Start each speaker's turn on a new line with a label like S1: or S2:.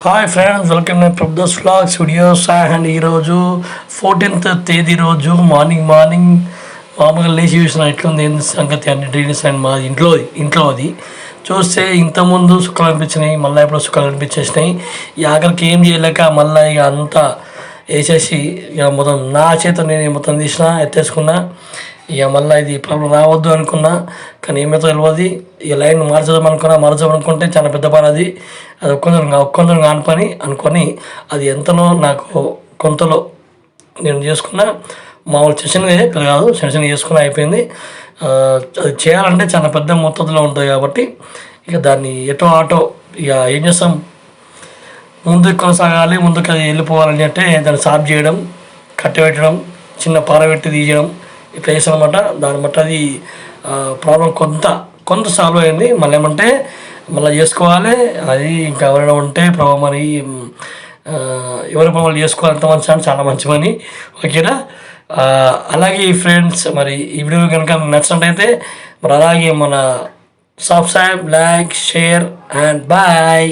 S1: Hi friends welcome to Prabhudas vlogs videos and ఈరోజు fourteenth తేదీ రోజు మార్నింగ్ మార్నింగ్ మామూలుగా లేచి చూసిన ఎట్లుంది ఏంది సంగతి అన్ని డ్రీన్స్ అండ్ మా ఇంట్లో ఇంట్లో అది. చూస్తే ఇంతకుముందు సుఖాలు అనిపించినాయి మళ్ళీ ఇప్పుడు సుఖాలు అనిపించేసినాయి. ఈ ఆఖరికి ఏం చేయలేక మళ్ళీ ఇక అంతా వేసేసి ఇక మొత్తం నా చేత నేను మొత్తం తీసిన ఎత్తేసుకున్నా. ఇక మళ్ళీ ఇది ప్రాబ్లం రావద్దు అనుకున్నా కానీ ఏమైతే తెలియదు ఇక లైన్ మార్చదాం అనుకున్నా మార్చదాం అనుకుంటే చాలా పెద్ద పని అది. అది ఒక్కొందరు ఒక్కొందరు కాని పని అనుకొని అది ఎంతనో నాకు కొంతలో నేను చేసుకున్న మామూలు చిన్న పెరగదు పెద్ద కాదు చిన్న చిన్న చేసుకుని అయిపోయింది. అది చేయాలంటే చాలా పెద్ద మొత్తంలో ఉంటుంది కాబట్టి ఇక దాన్ని ఎటో ఆటో ఇక ఏం చేస్తాం? ముందుకు కొనసాగాలి ముందుకు అది వెళ్ళిపోవాలని అంటే దాన్ని సాఫ్ చేయడం కట్టబెట్టడం చిన్న పారబెట్టి తీయడం ఇట్లా చేసాం అనమాట దాన్ని బట్టి అది ప్రాబ్లం కొంత కొంత సాల్వ్ అయింది. మళ్ళీ ఏమంటే మళ్ళీ చేసుకోవాలి. అది ఇంకా ఎవరైనా ఉంటే ప్రభావం మరి ఎవరి పనులు చేసుకోవాలి. మంచి అని చాలా మంచి పని. ఓకేనా? అలాగే ఫ్రెండ్స్ మరి ఈ వీడియో కనుక మీకు నచ్చినట్టయితే మరి అలాగే మన subscribe like share and bye!